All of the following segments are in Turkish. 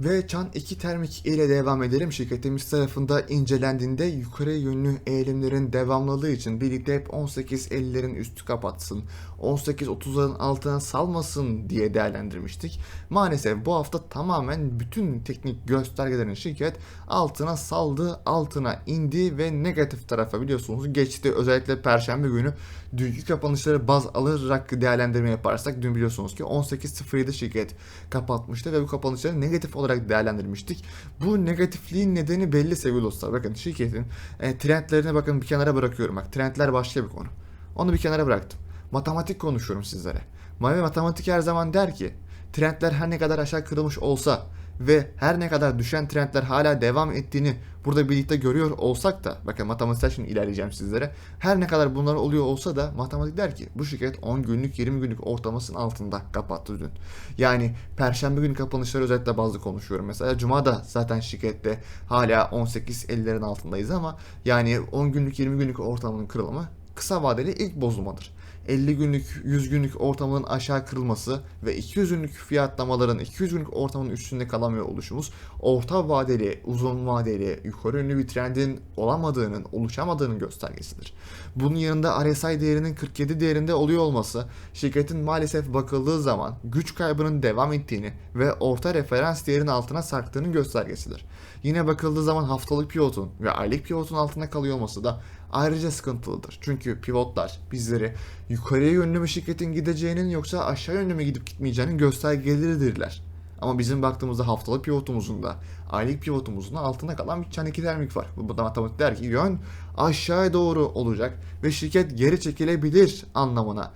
Ve Çan 2 Termik ile devam edelim. Şirketimiz tarafında incelendiğinde yukarı yönlü eğilimlerin devamlılığı için birlikte hep 18.50'lerin üstü kapatsın, 18.30'ların altına salmasın diye değerlendirmiştik. Maalesef bu hafta tamamen bütün teknik göstergelerin şirket altına saldı, altına indi ve negatif tarafa biliyorsunuz geçti. Özellikle Perşembe günü dünkü kapanışları baz alarak değerlendirme yaparsak dün biliyorsunuz ki 18.07 şirket kapatmıştı ve bu kapanışları negatif olarak değerlendirmiştik. Bu negatifliğin nedeni belli sevgili dostlar. Bakın şirketin e, trendlerine bakın bir kenara bırakıyorum. Bak trendler başka bir konu. Onu bir kenara bıraktım. Matematik konuşuyorum sizlere. Mavi matematik her zaman der ki trendler her ne kadar aşağı kırılmış olsa ve her ne kadar düşen trendler hala devam ettiğini burada birlikte görüyor olsak da bakın matematiksel şimdi ilerleyeceğim sizlere. Her ne kadar bunlar oluyor olsa da matematik der ki bu şirket 10 günlük 20 günlük ortalamasının altında kapattı dün. Yani perşembe günü kapanışları özellikle bazı konuşuyorum. Mesela cuma da zaten şirkette hala 18.50'lerin altındayız ama yani 10 günlük 20 günlük ortalamanın kırılımı kısa vadeli ilk bozulmadır. 50 günlük, 100 günlük ortamının aşağı kırılması ve 200 günlük fiyatlamaların 200 günlük ortamın üstünde kalamıyor oluşumuz orta vadeli, uzun vadeli, yukarı yönlü bir trendin olamadığının, oluşamadığının göstergesidir. Bunun yanında RSI değerinin 47 değerinde oluyor olması şirketin maalesef bakıldığı zaman güç kaybının devam ettiğini ve orta referans değerinin altına sarktığının göstergesidir. Yine bakıldığı zaman haftalık pivotun ve aylık pivotun altında kalıyor olması da ayrıca sıkıntılıdır. Çünkü pivotlar bizleri yukarıya yönlü bir şirketin gideceğinin yoksa aşağı yönlü mü gidip gitmeyeceğinin göstergeleridirler. Ama bizim baktığımızda haftalık pivotumuzun da aylık pivotumuzun da altında kalan bir çan iki termik var. Bu da matematik der ki yön aşağıya doğru olacak ve şirket geri çekilebilir anlamına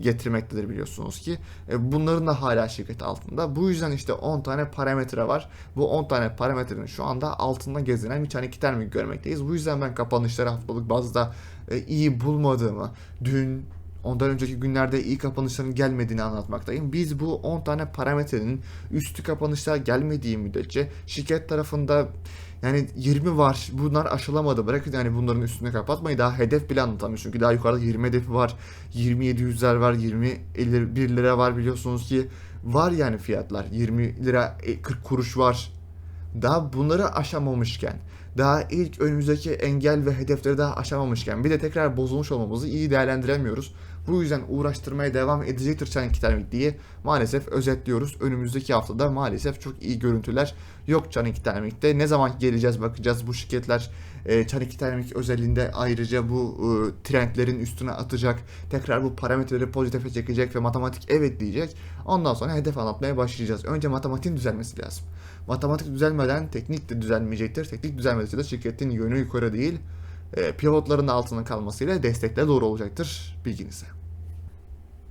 getirmektedir biliyorsunuz ki. E, bunların da hala şirket altında. Bu yüzden işte 10 tane parametre var. Bu 10 tane parametrenin şu anda altında gezinen bir tane iki termik görmekteyiz. Bu yüzden ben kapanışları haftalık bazda e, iyi bulmadığımı, dün ondan önceki günlerde iyi kapanışların gelmediğini anlatmaktayım. Biz bu 10 tane parametrenin üstü kapanışlar gelmediği müddetçe şirket tarafında yani 20 var. Bunlar aşılamadı. Bırakın yani bunların üstüne kapatmayı. Daha hedef bile anlatamıyoruz. Çünkü daha yukarıda 20 hedefi var. 27 yüzler var. 20 1 lira var biliyorsunuz ki. Var yani fiyatlar. 20 lira 40 e, kuruş var. Daha bunları aşamamışken daha ilk önümüzdeki engel ve hedefleri daha aşamamışken bir de tekrar bozulmuş olmamızı iyi değerlendiremiyoruz. Bu yüzden uğraştırmaya devam edecektir Çanik Termik diye maalesef özetliyoruz. Önümüzdeki haftada maalesef çok iyi görüntüler yok Çanik Termik'te. Ne zaman geleceğiz bakacağız bu şirketler e, Çanik Termik özelliğinde ayrıca bu e, trendlerin üstüne atacak. Tekrar bu parametreleri pozitife çekecek ve matematik evet diyecek. Ondan sonra hedef anlatmaya başlayacağız. Önce matematiğin düzelmesi lazım. Matematik düzelmeden teknik de düzelmeyecektir. Teknik düzelmesi de şirketin yönü yukarı değil, e, pivotların altında kalmasıyla destekle doğru olacaktır bilginize.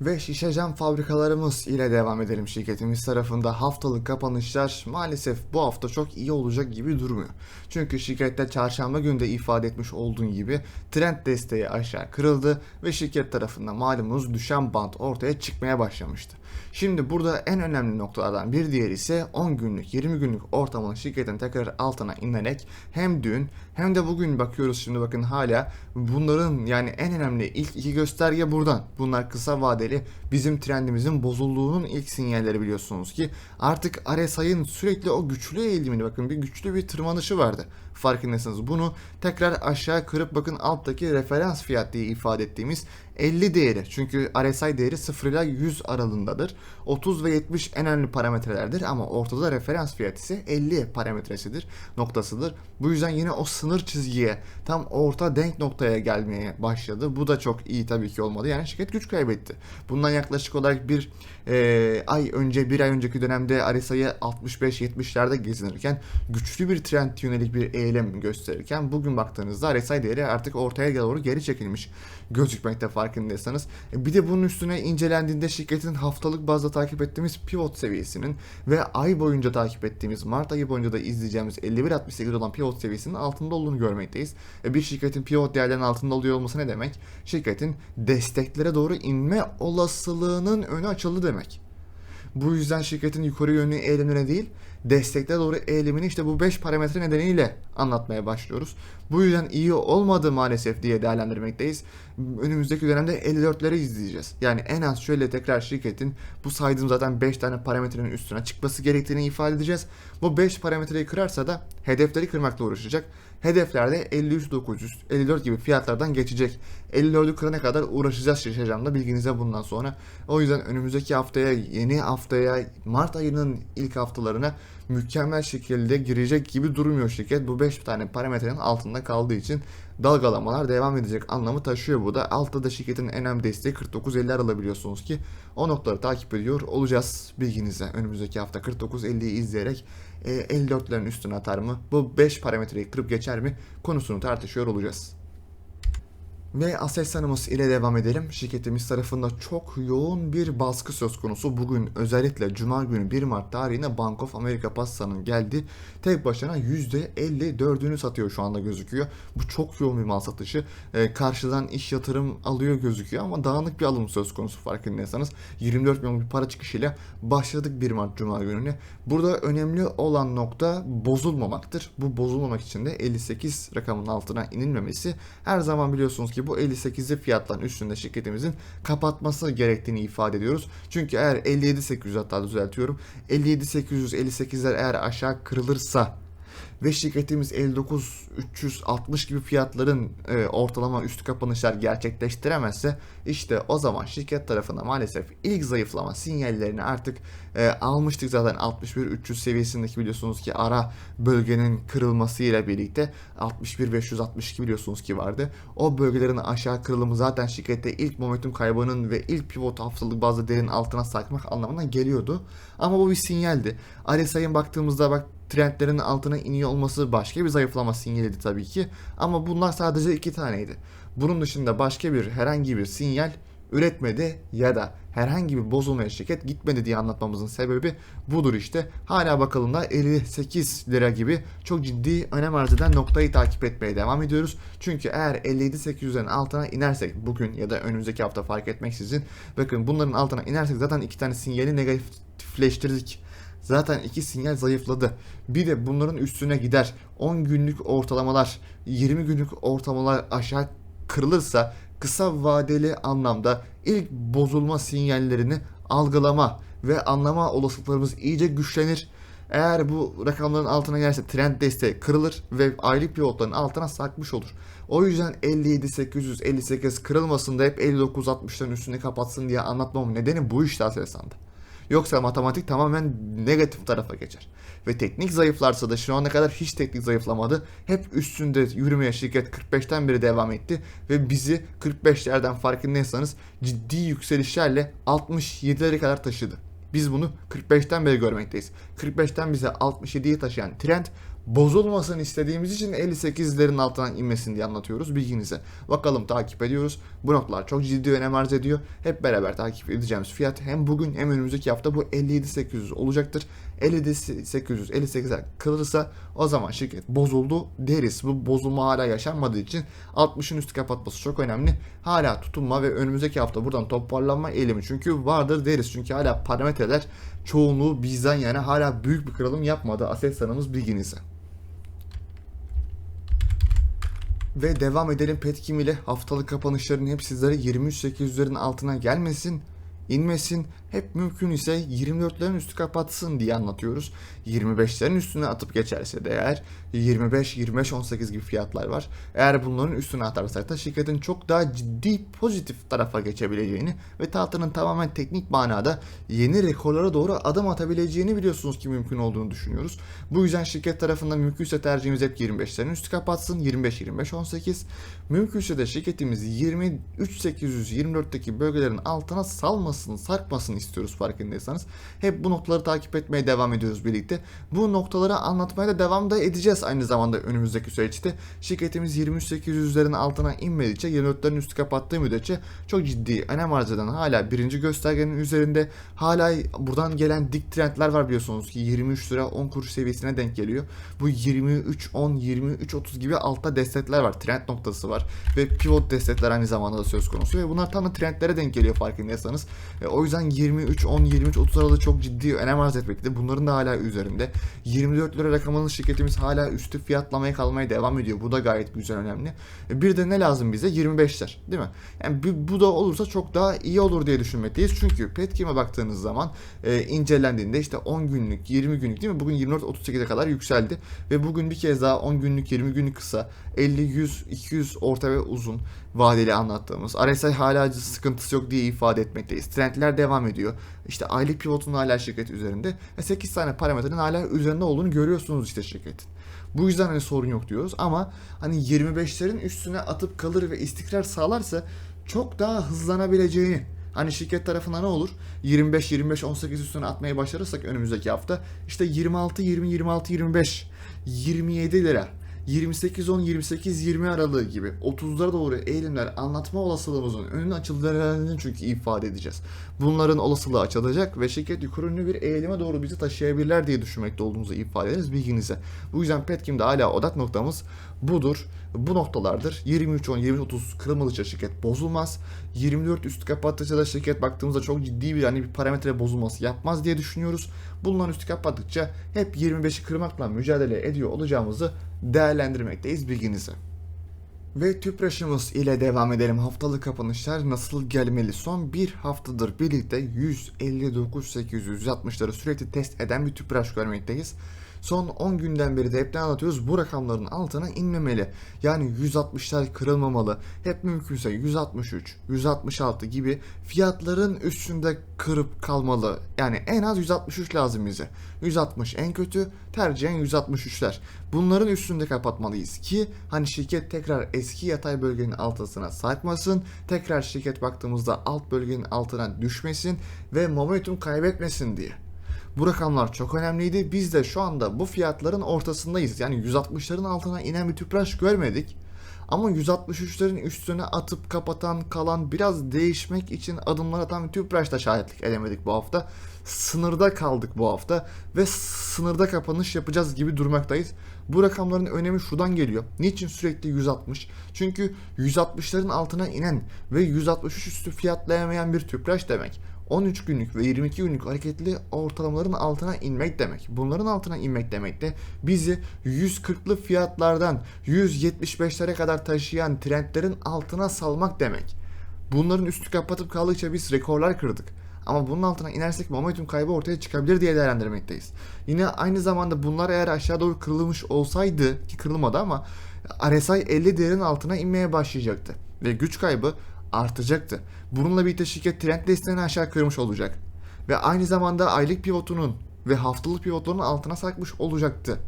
Ve şişe cam fabrikalarımız ile devam edelim şirketimiz tarafında haftalık kapanışlar maalesef bu hafta çok iyi olacak gibi durmuyor. Çünkü şirkette çarşamba günü de ifade etmiş olduğun gibi trend desteği aşağı kırıldı ve şirket tarafından malumunuz düşen bant ortaya çıkmaya başlamıştı. Şimdi burada en önemli noktalardan bir diğer ise 10 günlük 20 günlük ortamın şirketin tekrar altına inerek hem dün hem de bugün bakıyoruz şimdi bakın hala bunların yani en önemli ilk iki gösterge buradan. Bunlar kısa vadeli bizim trendimizin bozulduğunun ilk sinyalleri biliyorsunuz ki artık RSI'ın sürekli o güçlü eğilimini bakın bir güçlü bir tırmanışı vardı farkındaysanız. Bunu tekrar aşağı kırıp bakın alttaki referans fiyat diye ifade ettiğimiz 50 değeri. Çünkü RSI değeri 0 ile 100 aralığındadır. 30 ve 70 en önemli parametrelerdir ama ortada referans fiyat ise 50 parametresidir, noktasıdır. Bu yüzden yine o sınır çizgiye tam orta denk noktaya gelmeye başladı. Bu da çok iyi tabii ki olmadı. Yani şirket güç kaybetti. Bundan yaklaşık olarak bir e, ay önce, bir ay önceki dönemde RSI'ye 65-70'lerde gezinirken güçlü bir trend yönelik bir eğilim gösterirken bugün baktığınızda RSI değeri artık ortaya doğru geri çekilmiş gözükmekte farkındaysanız. E, bir de bunun üstüne incelendiğinde şirketin haftalık bazda takip ettiğimiz pivot seviyesinin ve ay boyunca takip ettiğimiz Mart ayı boyunca da izleyeceğimiz 51.68 olan pivot seviyesinin altında olduğunu görmekteyiz. E, bir şirketin pivot değerlerinin altında oluyor olması ne demek? Şirketin desteklere doğru inme olasılığının önü açıldı demek. Bu yüzden şirketin yukarı yönlü eğilimine değil, desteklere doğru eğilimini işte bu 5 parametre nedeniyle anlatmaya başlıyoruz. Bu yüzden iyi olmadı maalesef diye değerlendirmekteyiz. Önümüzdeki dönemde 54'leri izleyeceğiz. Yani en az şöyle tekrar şirketin bu saydığım zaten 5 tane parametrenin üstüne çıkması gerektiğini ifade edeceğiz. Bu 5 parametreyi kırarsa da hedefleri kırmakla uğraşacak. Hedeflerde 53.900, 54 gibi fiyatlardan geçecek. 54'ü kırana kadar uğraşacağız şaşacağım bilginize bundan sonra. O yüzden önümüzdeki haftaya, yeni haftaya, Mart ayının ilk haftalarına mükemmel şekilde girecek gibi durmuyor şirket. Bu 5 tane parametrenin altında kaldığı için dalgalamalar devam edecek anlamı taşıyor bu da. Altta da şirketin en önemli desteği 49.50'ler alabiliyorsunuz ki o noktaları takip ediyor olacağız bilginize. Önümüzdeki hafta 49.50'yi izleyerek e, 54'lerin üstüne atar mı? Bu 5 parametreyi kırıp geçer mi? Konusunu tartışıyor olacağız. Ve Aselsan'ımız ile devam edelim. Şirketimiz tarafında çok yoğun bir baskı söz konusu. Bugün özellikle Cuma günü 1 Mart tarihinde Bank of America Passa'nın geldi. Tek başına %54'ünü satıyor şu anda gözüküyor. Bu çok yoğun bir mal satışı. Ee, karşıdan iş yatırım alıyor gözüküyor ama dağınık bir alım söz konusu farkındaysanız. 24 milyon bir para çıkışıyla başladık 1 Mart Cuma gününe. Burada önemli olan nokta bozulmamaktır. Bu bozulmamak için de 58 rakamın altına inilmemesi. Her zaman biliyorsunuz ki bu 58'li fiyatların üstünde şirketimizin kapatması gerektiğini ifade ediyoruz. Çünkü eğer 57.800 hatta düzeltiyorum 57.858'ler eğer aşağı kırılırsa ve şirketimiz 59 360 gibi fiyatların e, ortalama üstü kapanışlar gerçekleştiremezse işte o zaman şirket tarafına maalesef ilk zayıflama sinyallerini artık e, almıştık zaten 61 300 seviyesindeki biliyorsunuz ki ara bölgenin kırılması ile birlikte 61 562 biliyorsunuz ki vardı. O bölgelerin aşağı kırılımı zaten şirkette ilk momentum kaybının ve ilk pivot haftalık bazı derin altına sarkmak anlamına geliyordu. Ama bu bir sinyaldi. RSI'ye baktığımızda bak trendlerin altına iniyor olması başka bir zayıflama sinyaliydi tabii ki. Ama bunlar sadece iki taneydi. Bunun dışında başka bir herhangi bir sinyal üretmedi ya da herhangi bir bozulmaya şirket gitmedi diye anlatmamızın sebebi budur işte. Hala bakalım da 58 lira gibi çok ciddi önem arz eden noktayı takip etmeye devam ediyoruz. Çünkü eğer 57-800'lerin altına inersek bugün ya da önümüzdeki hafta fark etmeksizin bakın bunların altına inersek zaten iki tane sinyali negatifleştirdik. Zaten iki sinyal zayıfladı. Bir de bunların üstüne gider. 10 günlük ortalamalar, 20 günlük ortalamalar aşağı kırılırsa kısa vadeli anlamda ilk bozulma sinyallerini algılama ve anlama olasılıklarımız iyice güçlenir Eğer bu rakamların altına gelirse trend desteği kırılır ve aylık pivotların altına sarkmış olur. O yüzden 57 858 kırılmasın da hep 59 60'ların üstünü kapatsın diye anlatmam nedeni bu işte Aselsan'da. Yoksa matematik tamamen negatif tarafa geçer. Ve teknik zayıflarsa da şu ana kadar hiç teknik zayıflamadı. Hep üstünde yürümeye şirket 45'ten beri devam etti. Ve bizi 45'lerden farkındaysanız ciddi yükselişlerle 67'lere kadar taşıdı. Biz bunu 45'ten beri görmekteyiz. 45'ten bize 67'yi taşıyan trend bozulmasını istediğimiz için 58'lerin altından inmesin diye anlatıyoruz bilginize. Bakalım takip ediyoruz. Bu noktalar çok ciddi önem arz ediyor. Hep beraber takip edeceğimiz fiyat hem bugün hem önümüzdeki hafta bu 57.800 olacaktır. 57.800 58'ler kırılırsa o zaman şirket bozuldu deriz. Bu bozulma hala yaşanmadığı için 60'ın üstü kapatması çok önemli. Hala tutunma ve önümüzdeki hafta buradan toparlanma eğilimi çünkü vardır deriz. Çünkü hala parametreler çoğunluğu bizden yana hala büyük bir kırılım yapmadı. Aselsan'ımız bilginize. Ve devam edelim. Petkim ile haftalık kapanışların hep sizlere 23.800'lerin altına gelmesin, inmesin, hep mümkün ise 24'lerin üstü kapatsın diye anlatıyoruz. 25'lerin üstüne atıp geçerse de eğer 25, 25, 18 gibi fiyatlar var. Eğer bunların üstüne atarsak da şirketin çok daha ciddi pozitif tarafa geçebileceğini ve tahtının tamamen teknik manada yeni rekorlara doğru adım atabileceğini biliyorsunuz ki mümkün olduğunu düşünüyoruz. Bu yüzden şirket tarafından mümkünse tercihimiz hep 25'lerin üstü kapatsın. 25, 25, 18. Mümkünse de şirketimiz 23, 800, 24'teki bölgelerin altına salmasın, sarkmasın istiyoruz farkındaysanız. Hep bu noktaları takip etmeye devam ediyoruz birlikte. Bu noktaları anlatmaya da devam da edeceğiz aynı zamanda önümüzdeki süreçte. Şirketimiz 23.800'lerin altına inmedikçe 24'lerin üstü kapattığı müddetçe çok ciddi önem arz eden hala birinci göstergenin üzerinde hala buradan gelen dik trendler var biliyorsunuz ki 23 lira 10 kuruş seviyesine denk geliyor. Bu 23 10 23 30 gibi altta destekler var. Trend noktası var ve pivot destekler aynı zamanda da söz konusu ve bunlar tam da trendlere denk geliyor farkındaysanız. E, o yüzden 23 10 23 30 aralığı çok ciddi önem arz etmekte. Bunların da hala üzerinde. 24 lira rakamının şirketimiz hala üstü fiyatlamaya kalmaya devam ediyor. Bu da gayet güzel önemli. E, Bir de ne lazım bize? 25'ler değil mi? Yani bu da olursa çok daha iyi olur diye düşünmekteyiz. Çünkü Petkim'e baktığınız zaman e, incelendiğinde işte 10 günlük, 20 günlük değil mi? Bugün 24-38'e kadar yükseldi. Ve bugün bir kez daha 10 günlük, 20 günlük kısa, 50, 100, 200 orta ve uzun vadeli anlattığımız. RSI hala sıkıntısı yok diye ifade etmekteyiz. Trendler devam ediyor. İşte aylık pivotun hala şirket üzerinde. Ve 8 tane parametrenin hala üzerinde olduğunu görüyorsunuz işte şirketin. Bu yüzden hani sorun yok diyoruz ama hani 25'lerin üstüne atıp kalır ve istikrar sağlarsa çok daha hızlanabileceğini Hani şirket tarafına ne olur? 25 25 18 üstüne atmaya başlarırsak önümüzdeki hafta işte 26 20 26 25 27 lira 28 10 28 20 aralığı gibi 30'lara doğru eğilimler anlatma olasılığımızın önünün açıldığını çünkü ifade edeceğiz. Bunların olasılığı açılacak ve şirket yukarı yönlü bir eğilime doğru bizi taşıyabilirler diye düşünmekte olduğumuzu ifade ederiz bilginize. Bu yüzden Petkim'de hala odak noktamız budur. Bu noktalardır. 23 10 23 30 kırılmadıkça şirket bozulmaz. 24 üstü kapattıkça da şirket baktığımızda çok ciddi bir hani bir parametre bozulması yapmaz diye düşünüyoruz. Bunların üstü kapattıkça hep 25'i kırmakla mücadele ediyor olacağımızı değerlendirmekteyiz bilginize. Ve tüpraşımız ile devam edelim. Haftalık kapanışlar nasıl gelmeli? Son bir haftadır birlikte 159-860'ları sürekli test eden bir tüpraş görmekteyiz. Son 10 günden beri de hep ne anlatıyoruz? Bu rakamların altına inmemeli. Yani 160'lar kırılmamalı. Hep mümkünse 163, 166 gibi fiyatların üstünde kırıp kalmalı. Yani en az 163 lazım bize. 160 en kötü, tercihen 163'ler. Bunların üstünde kapatmalıyız ki hani şirket tekrar eski yatay bölgenin altısına sarkmasın. Tekrar şirket baktığımızda alt bölgenin altına düşmesin ve momentum kaybetmesin diye. Bu rakamlar çok önemliydi. Biz de şu anda bu fiyatların ortasındayız. Yani 160'ların altına inen bir tüpraş görmedik. Ama 163'lerin üstüne atıp kapatan kalan biraz değişmek için adımlar atan bir tüpraşta şahitlik edemedik bu hafta. Sınırda kaldık bu hafta ve sınırda kapanış yapacağız gibi durmaktayız. Bu rakamların önemi şuradan geliyor. Niçin sürekli 160? Çünkü 160'ların altına inen ve 163 üstü fiyatlayamayan bir tüpraş demek. 13 günlük ve 22 günlük hareketli ortalamaların altına inmek demek. Bunların altına inmek demek de bizi 140'lı fiyatlardan 175'lere kadar taşıyan trendlerin altına salmak demek. Bunların üstü kapatıp kaldıkça biz rekorlar kırdık. Ama bunun altına inersek momentum kaybı ortaya çıkabilir diye değerlendirmekteyiz. Yine aynı zamanda bunlar eğer aşağı doğru kırılmış olsaydı ki kırılmadı ama RSI 50 değerin altına inmeye başlayacaktı. Ve güç kaybı artacaktı. Bununla birlikte şirket trend desteğini aşağı kırmış olacak. Ve aynı zamanda aylık pivotunun ve haftalık pivotların altına sarkmış olacaktı.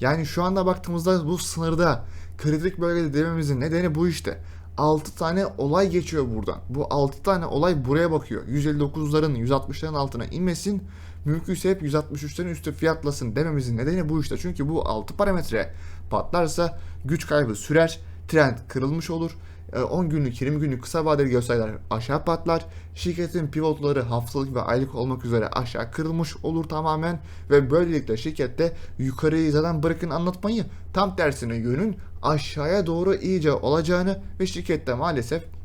Yani şu anda baktığımızda bu sınırda kritik bölgede dememizin nedeni bu işte. 6 tane olay geçiyor buradan. Bu 6 tane olay buraya bakıyor. 159'ların 160'ların altına inmesin. Mümkünse hep 163'lerin üstü fiyatlasın dememizin nedeni bu işte. Çünkü bu 6 parametre patlarsa güç kaybı sürer. Trend kırılmış olur. E, 10 günlük 20 günlük kısa vadeli göstergeler aşağı patlar. Şirketin pivotları haftalık ve aylık olmak üzere aşağı kırılmış olur tamamen. Ve böylelikle şirkette yukarıyı zaten bırakın anlatmayı tam tersine yönün aşağıya doğru iyice olacağını ve şirkette maalesef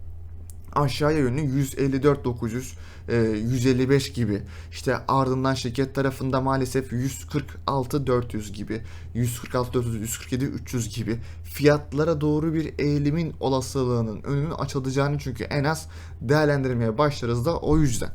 aşağıya yönlü 154 900 e, 155 gibi işte ardından şirket tarafında maalesef 146 400 gibi 146 400 147 300 gibi fiyatlara doğru bir eğilimin olasılığının önünün açılacağını çünkü en az değerlendirmeye başlarız da o yüzden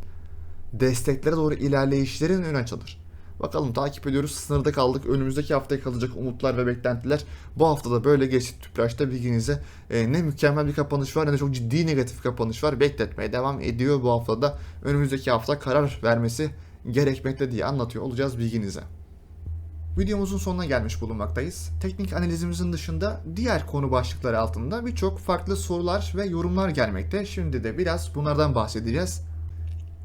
desteklere doğru ilerleyişlerin ön açılır. Bakalım takip ediyoruz. Sınırda kaldık. Önümüzdeki haftaya kalacak umutlar ve beklentiler. Bu haftada böyle geçti Tüpraş'ta bilginize. E, ne mükemmel bir kapanış var ne de çok ciddi negatif kapanış var. Bekletmeye devam ediyor bu haftada. Önümüzdeki hafta karar vermesi gerekmekte diye anlatıyor olacağız bilginize. Videomuzun sonuna gelmiş bulunmaktayız. Teknik analizimizin dışında diğer konu başlıkları altında birçok farklı sorular ve yorumlar gelmekte. Şimdi de biraz bunlardan bahsedeceğiz.